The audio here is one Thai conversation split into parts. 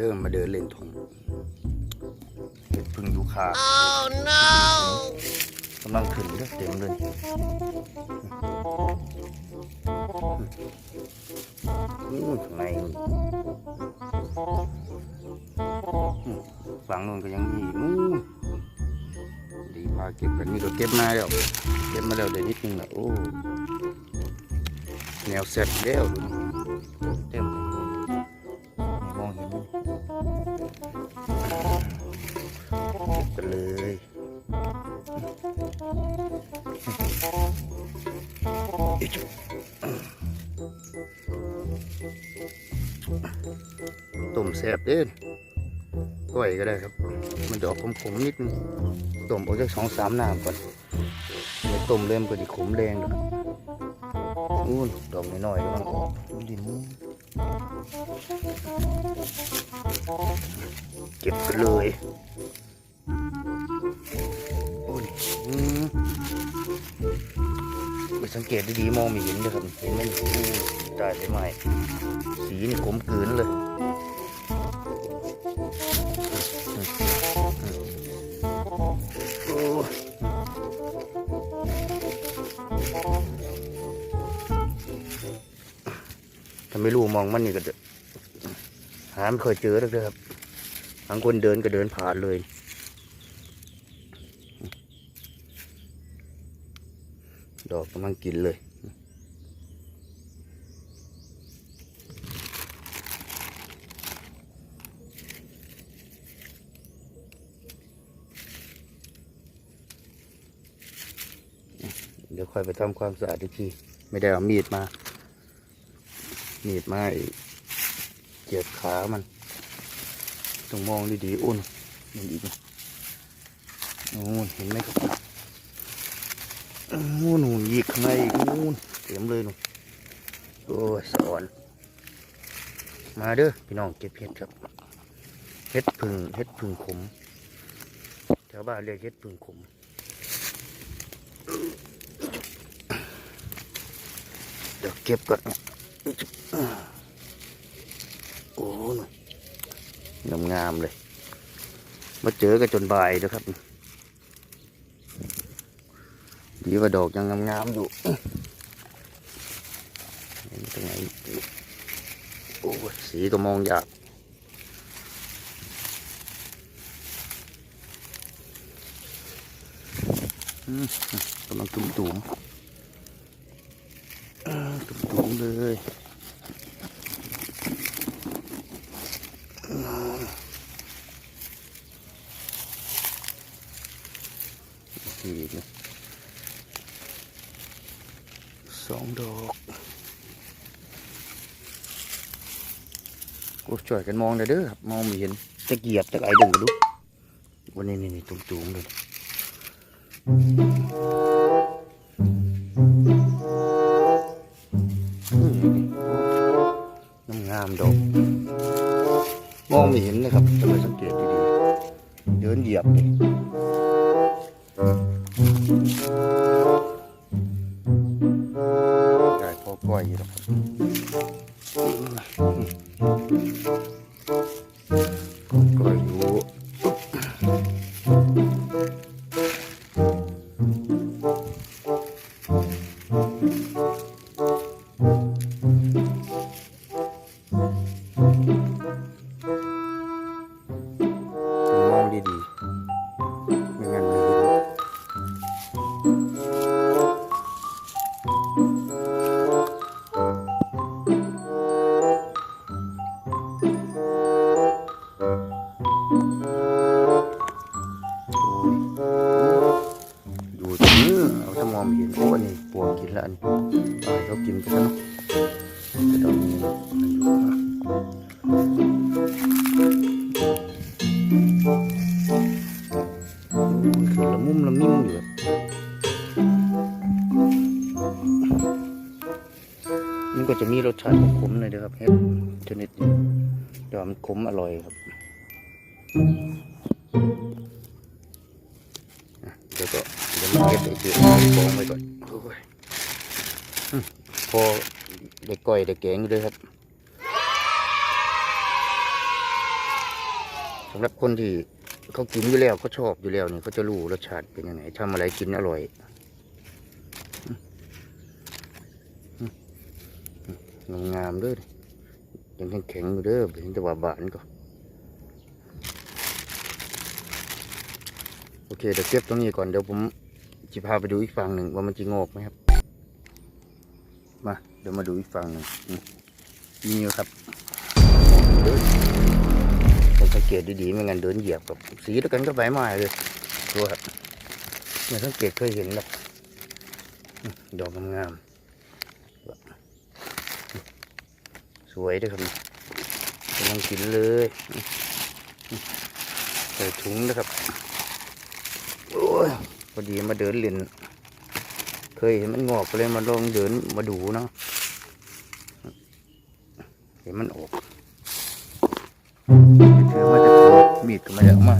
ด้อมาเดินเล่นทงเห็ดพึ่งยูคา Oh no! กำลังขึ้นเด้อเต็มเลยนู่นข้างในนู่นอืมฝั่งนู้นก็ยังมีอีกนู่นดีพาเก็บกันนี่ก็เก็บมาแล้ว เก็บมาแล้วเดี๋ยวนิดนึงนะโอ้แนวเสร็จแล้ว ต้มแซ่บเด้นก้อยก็ได้ครับ มันดอกขมๆนิดนึงต้มเอาจากสองสามน้ำก่อนเดี๋ยวต้มเริ่มก็ดิขมแรงแล้วนู่นดอกน้อยๆกำลังออกดูดินเก็บกันเลยโอ้ยมไปสังเกตดีๆมองไม่เห็นเลยครับเห็นไหมตายไปไหมสีนี่ขมกืนเลย ไม่รู้มองมันนี่ก็หาไม่เคยเจอเลยครับบางคนเดินก็เดินผ่านเลย ดอกกำลังกินเลยเดี๋ยวค่อยไปทำความสะอาดอีกที ไม่ได้เอามีดมา มีดมาไอ้เจียดขามัน ต้องมองดีๆอุ่นมันอีกนะโอ้นเห็นไหมครับโอ้หนูนยีกข้างในอีกนู่นเต็มเลยหนูโอ้ยสอนมาเด้อพี่น้องเก็บเห็ดครับเห็ดพึ่งเห็ดพึ่งขมแถวบ้านเรียกเห็ดพึ่งขมเดี๋ยวเก็บก่อน โอ้ยงามๆเลย มาเจอกันจนบ่ายเด้อครับดีว่าดอกยังงามๆอยู่ตรงไหนโอ้สีก็มองยากกำลังตุ่มๆ อ่าตุ่มๆเลย อีนะสองดอกโอ้ช่วยกันมองเลยเด้อครับมองไม่เห็นตะเกียบตะไคร้ดึงกันดูวันนี้นี่นี่ตุ่มๆเลย ไม่เห็นนะครับต้องไปสังเกตดีๆเดินเหยียบเลยได้พอก้อยอยู่แล้วครับ ชาติขมๆหน่อยเด้อครับเฮ็ดชนิดนี้แต่ว่ามันขมอร่อยครับเดี๋ยวก็เดี๋ยวมาเก็บไอ้เจือฟองไว้ก่อนโอ้ยอืมพอได้ก้อยได้แกงอยู่ด้วยครับสำหรับคนที่เขากินอยู่แล้วเขาชอบอยู่แล้วนี่เขาจะรู้รสชาติเป็นยังไงทำอะไรกินอร่อย งามๆด้วยยังแข็งๆอยู่เด้อเป็นแต่ว่าบานก็โอเคเดี๋ยวเก็บตรงนี้ก่อนเดี๋ยวผมจะพาไปดูอีกฝั่งหนึ่งว่ามันจะงอกไหมครับ มาเดี๋ยวมาดูอีกฝั่งหนึ่งอืมมีอะครับเดินผมสังเกตดีๆไม่งั้นเดินเหยียบกับสีเดียวกันก็ใบไม้เลยดูครับไม่สังเกตเคยเห็นหรอกดอกงามๆ สวยด้วยครับกำลังกินเลยใส่ถุงนะครับโอ้ยพอดีมาเดินเล่นเคยเห็นมันงอกเลยมาลองเดินมาดูเนาะเห็นมันออกถือมาจากมีดก็มาจากมา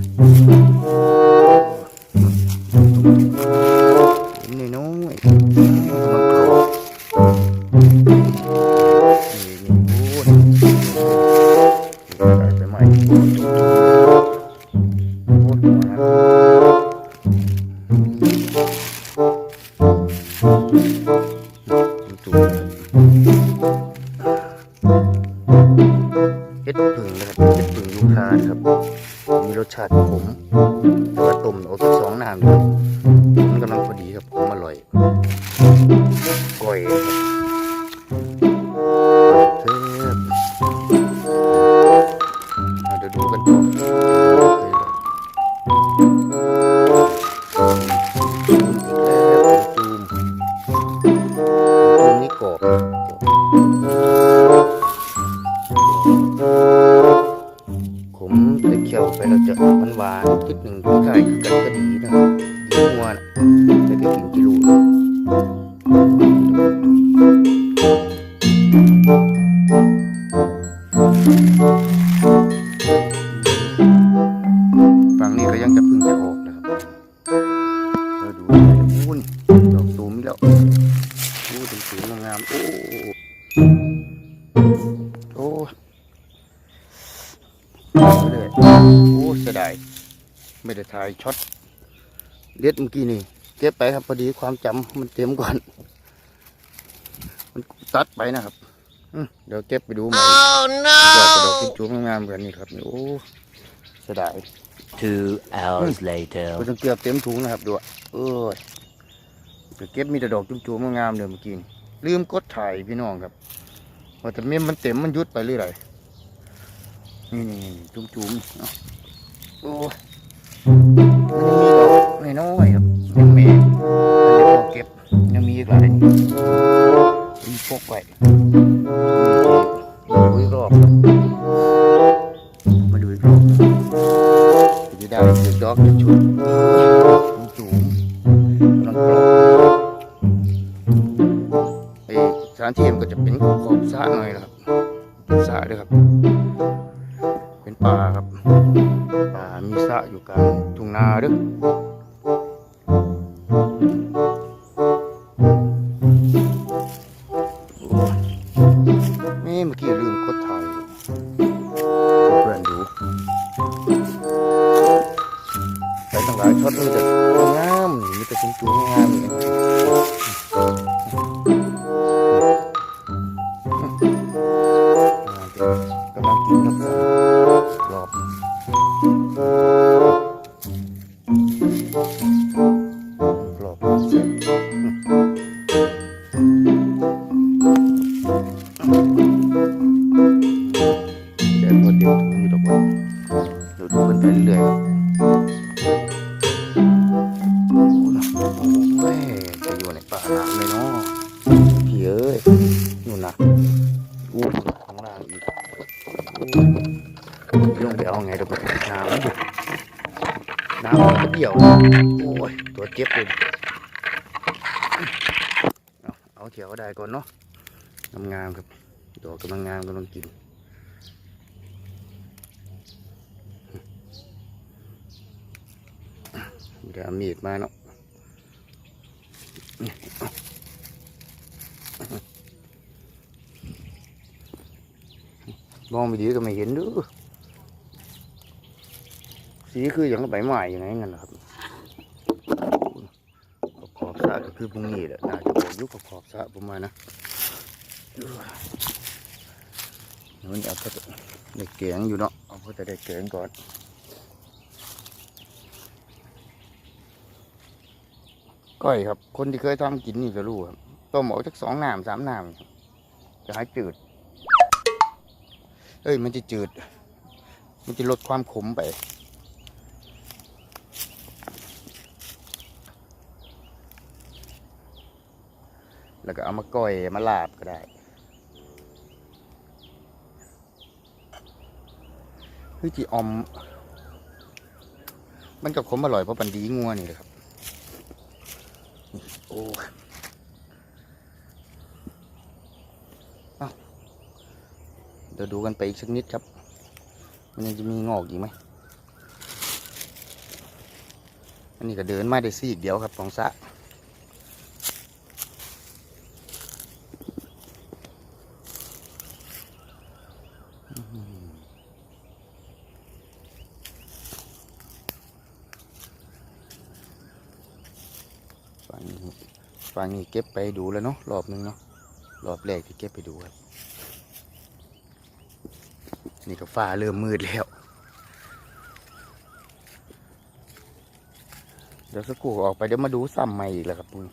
โอ้ไปเลยโอ้เสียดายไม่ได้ถ่ายช็อตเด็ดเมื่อกี้นี่เก็บไปครับพอดีความจำมันเต็มก่อน มันตัดไปนะครับอืมเดี๋ยวเก็บไปดูใหม่ Oh ยอดกระดอก no! จุ๊บๆงามๆกันนี่ครับนี่โอ้เสียดาย Two hours later. ก็ต้องเก็บเต็มถุงนะครับดูอะเอ้ยเดี๋ยวเก็บมีแต่ดอกจุ๊บๆงามๆเลยเมื่อกี้นี่ ลืมกดถ่ายพี่น้องครับว่าแต่เมมมันเต็มมันยุดไปเรื่อยๆนี่นี่จุ่มจุ่มๆเอาโอ้ยมันยังมีดอกน้อยครับยังม่อันนี้พอเก็บยังมีอีกหลายมีพกไว้ดูอีกรอบมาดูอีกรอบจะได้เด็กดอกจะชุด เป็นขอบสระหน่อยนะครับเป็นสระด้วยครับ เป็นป่าครับป่ามีสระอยู่กลางทุ่งนาด้วย ก่อนเนาะงามๆครับดอกกำลังงามกำลังกินเดี๋ยวมีดมาเนาะมองไปดีก็ไม่เห็นด้วยสีคืออย่างกับใบไม้อย่างนั้นนะครับขอบสระก็คือพรุ่งนี้แหละน่าจะ อกอยุคขอบสระประมาณนะเดี๋ยวนี้เอาก็จะได้แกงอยู่เนาะเอาก็จะได้แกงก่อนก้อยครับ คนที่เคยทำกินนี่จะรู้ครับต้มออกจากสองน้ำสามน้ำจะให้จืด เอ้ยมันจะจืด มันจะลดความขมไป แล้วก็เอามาก้อยมาลาบก็ได้เฮ้ยจีออมมันกับขมอร่อยเพราะปันดีงัวนี่เลยครับโอ้เอ้าดี๋ยวดูกันไปอีกสักนิดครับ มันยังจะมีงอกอีกไหมอันนี้ก็เดินมาได้ซี่อีกเดียวครับของสะ ฟังนี่เก็บไปดูแล้วเนาะรอบนึงเนาะรอบแรกที่เก็บไปดูครับ นี่ก็ฟ้าเริ่มมืดแล้วเดี๋ยวสกครู่ออกไปเดี๋ยวมาดูซ้ำใหม่อีกแล้วครับปุ้ย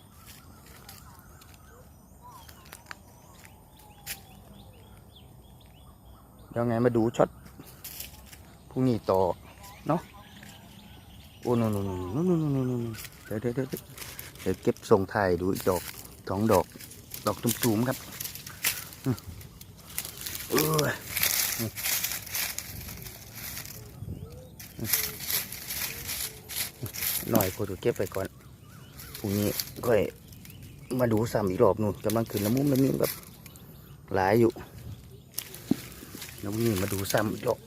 เดี๋ยวไงมาดูช็อตพรุ่งนี้ต่อ เนาะโอ้โนโนโนโนโนโนโนนนนนนนนนนยวเดี๋ยนนนนนยว ดี๋ยวเก็บส่งถ่ายดูอีกดอกสองดอก ดอกตุ่มๆครับเออหน่อยพอถูเก็บไปก่อนพรุ่งนี้ก็มาดูซ้ำอีกรอบนู่นกำลังขึ้นน้ำมุ้มน้ำมิ้มแบบหลายอยู่แล้วพรุ่งนี้มาดูซ้ำอีกรอบ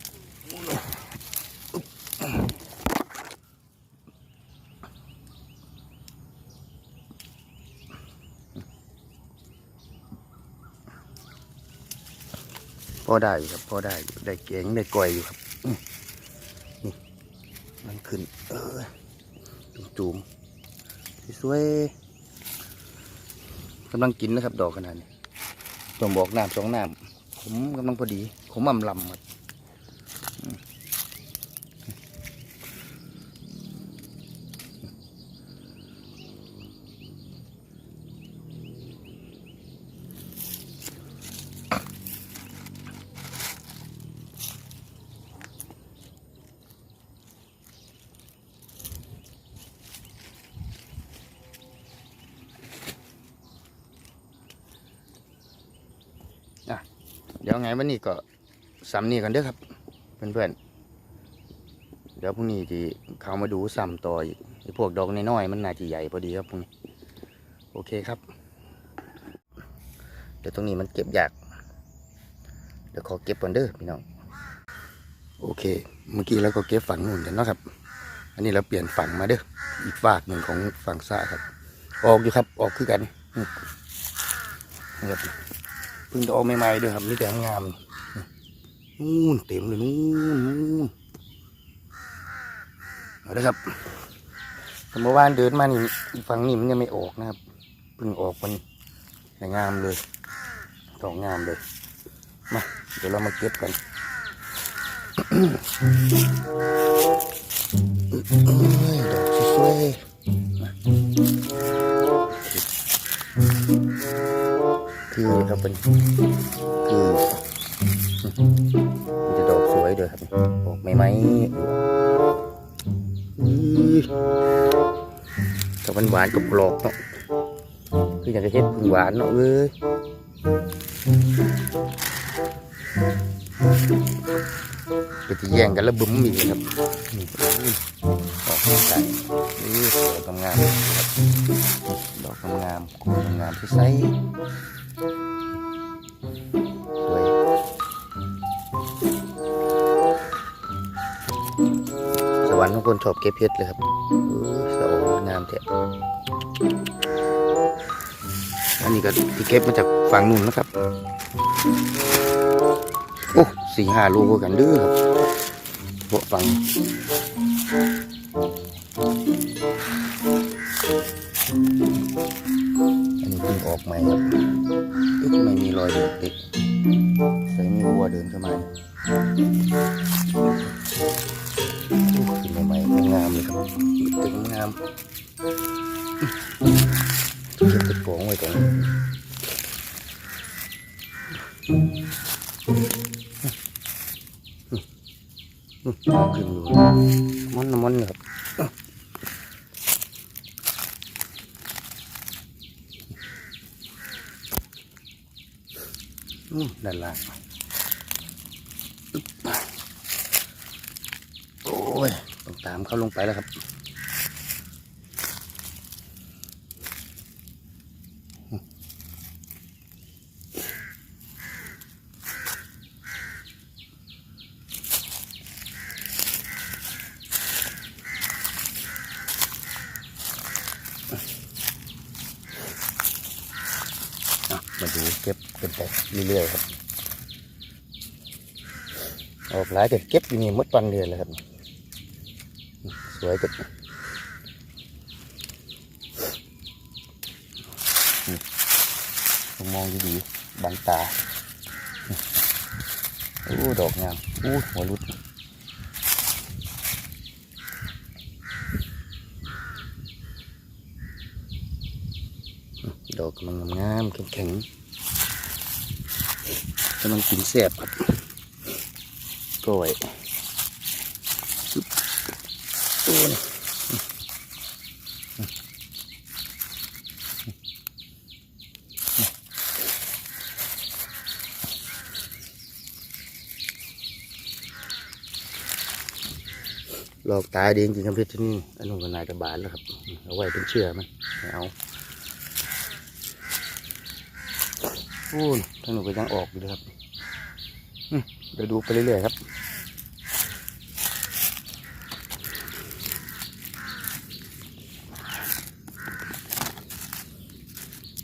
พ อได้อยู่ครับพอได้อยู่ได้เก่งได้ก่อยอยู่ครับนี่มันขึ้น เออจุ่มๆสวยกำลังกินนะครับ ดอกขนาดนี้ต้องบอกน้ำสองน้ำผมกำลังพอดี ผมอ่ำลำครับ วันนี้ก็ซ้ำนี่กันเด้อครับ เพื่อนๆ เดี๋ยวพรุ่งนี้ที่เขามาดูซ้ำต่ออีกไอพวกดอกน้อยๆมันน่าจะใหญ่พอดีครับพรุ่งนี้ โอเคครับ เดี๋ยวตรงนี้มันเก็บยาก เดี๋ยวขอเก็บก่อนเด้อพี่น้อง โอเค เมื่อกี้เราก็เก็บฝั่งนู่นกันเนาะครับ อันนี้เราเปลี่ยนฝั่งมาเด้อ อีกฝากหนึ่งของฝั่งซ้ายครับ ออกอยู่ครับ ออกคือกันนี่ครับ พิ่งจะออกใหม่ๆด้วยครับนี่แต่งามนู่นเต็มเลยนู่นนู่นเอาละครับเมื่อวานเดินมานี่ฝั่งนี้มันยังไม่ออกนะครับเพิ่งออกมันแต่งามเลยดอกงามเลยมาเดี๋ยวเรามาเก็บกันดอกสวยๆ คือครับเป็นคือมันจะดอกสวยด้วยครับออกไม่ไหมกับหวานกับกรอบเนาะคืออยากจะเห็ดพึ่งหวานเนาะเอ้ยก็จะแย่งกันแล้วบึ้มอีกครับดอกใสนี่สวยงามครับดอกงามๆโคนงามที่ใส ชอบเก็บเพชรเลยครับสะโอนงามแท้อันนี้ก็ที่เก็บมาจากฝั่งนู้นนะครับ โอ้สี่ห้าลูกกันเด้อครับพวกฟังอันนี้เพิ่งออกใหม่ครับเอ๊ะทำไม่มีรอยเด็ก ด้านล่างโอ้ยต้องตามเขาลงไปแล้วครับ อะมาดูเก็บเป็นไปเรื่อยๆครับ ออกหลายแต่เก็บอยู่นี่มดวันเดือนเลยครับ สวยจัดนี่ต้องมองดีๆบังตาโอ้ดอกงามอู้หัวรุดดอกกำลังงามแข็งๆกำลังกินแซ่บครับ กล้วยปึ๊บโอ้ยหลอกตายดีจริงๆครับเพชรที่นี่อันนู้นก็นายจะบานแล้วครับ เอาไว้เป็นเชื่อมันไม่เอาพูนถนนก็ยังออกอยู่เลยครับเดี๋ยวดูไปเรื่อยๆครับ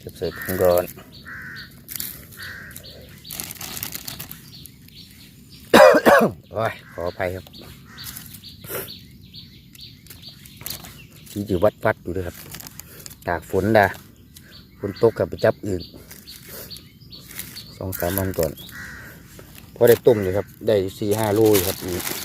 ก็บใส่ถุงก่อนโอ้ยขออภัยครับที่อยู่วัดวัดอยู่เลยครับ ตากฝนดาฝนตกกับไปจับอื่นสองสามวันก่อนพอได้ต้มอยู่ครับ ได้สี่ห้าโลอยู่ครับนี่ฟั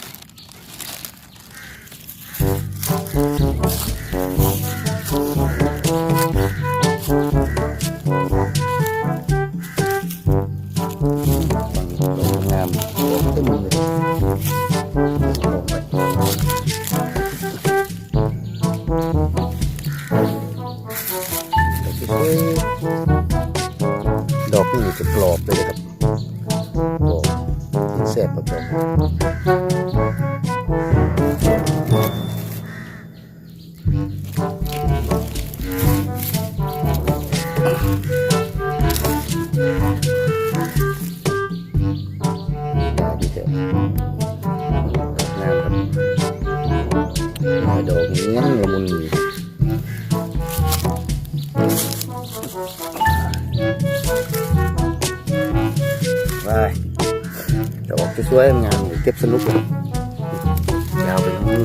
ไปดอกสวยงามเก็บสนุกเลยยาวไปนู่น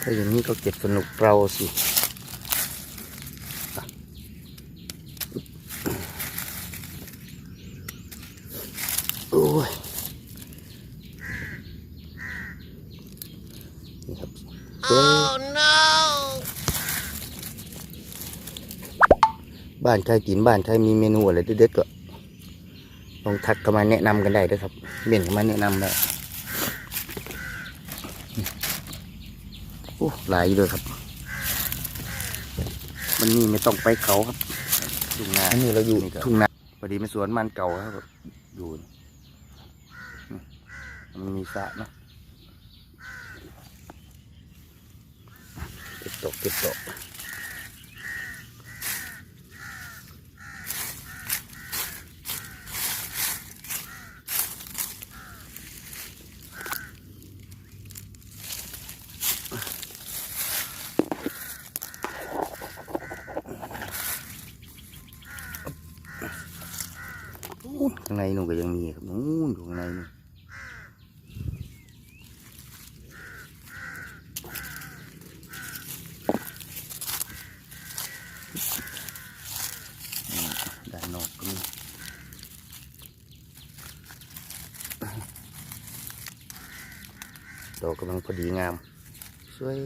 ถ้าอย่างนี้ก็เก็บสนุกเราสิโอ้ย นี่ครับสวย บ้านใครกินบ้านใครมีเมนูอะไรเด็ดๆก็ลองทักเข้ามาแนะนำกันได้ด้วยครับเม่นเข้ามาแนะนำได้โอ้หลายอยู่เลยครับมันนี่ไม่ต้องไปเขาครับทุ่งนาอันนี้เราอยู่ทุ่งนาพอดีเป็นสวนมันเก่าครับอยู่นี่อืมมันมีสระเนาะเก็บตกเก็บตก ดอกกำลังพอดีงาม สวย